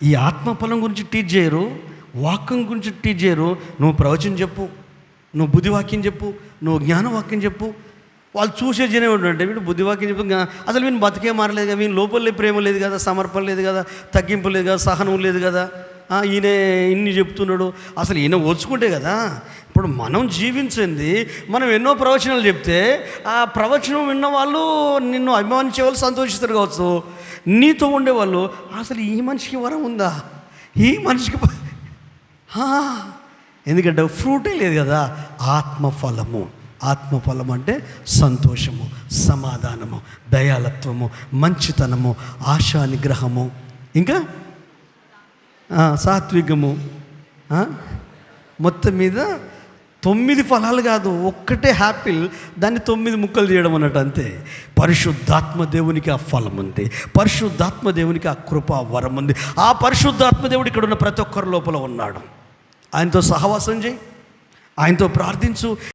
ఈ ఆత్మఫలం గురించి టీచ్ చేయరు వాక్యం గురించి టీచ్ చేయరు. నువ్వు ప్రవచనం చెప్పు నువ్వు బుద్ధివాక్యం చెప్పు నువ్వు జ్ఞానవాక్యం చెప్పు. వాళ్ళు చూసే జనం ఏంటంటే వీడు బుద్ధివాక్యం చెప్పు అసలు వీని బతికే మారలేదు కదా వీని లోపలే ప్రేమ లేదు కదా సమర్పణ లేదు కదా తగ్గింపు లేదు కదా సహనం లేదు కదా. ఈయన ఇన్ని చెప్తున్నాడు. అసలు ఈయన ఓర్చుకుంటే కదా ఇప్పుడు మనం జీవించింది మనం ఎన్నో ప్రవచనాలు చెప్తే ఆ ప్రవచనం విన్న వాళ్ళు నిన్ను అభిమానించే వాళ్ళు సంతోషిస్తారు కావచ్చు. నీతో ఉండేవాళ్ళు అసలు ఈ మనిషికి వరం ఉందా? ఈ మనిషికి ఎందుకంటే ఫ్రూటే లేదు కదా ఆత్మఫలము. ఆత్మఫలం అంటే సంతోషము సమాధానము దయాలత్వము మంచితనము ఆశానిగ్రహము. ఇంకా సాత్వికము. మొత్తం మీద తొమ్మిది ఫలాలు కాదు ఒక్కటే హ్యాపిల్ దాన్ని తొమ్మిది ముక్కలు చేయడం అన్నట్టు అంతే. పరిశుద్ధాత్మ దేవునికి ఆ ఫలం ఉంది. పరిశుద్ధాత్మ దేవునికి ఆ కృప వరం ఉంది. ఆ పరిశుద్ధాత్మ దేవుడు ఇక్కడ ఉన్న ప్రతి ఒక్కరి లోపల ఉన్నాడు. ఆయనతో సహవాసం చేయి. ఆయనతో ప్రార్థించు.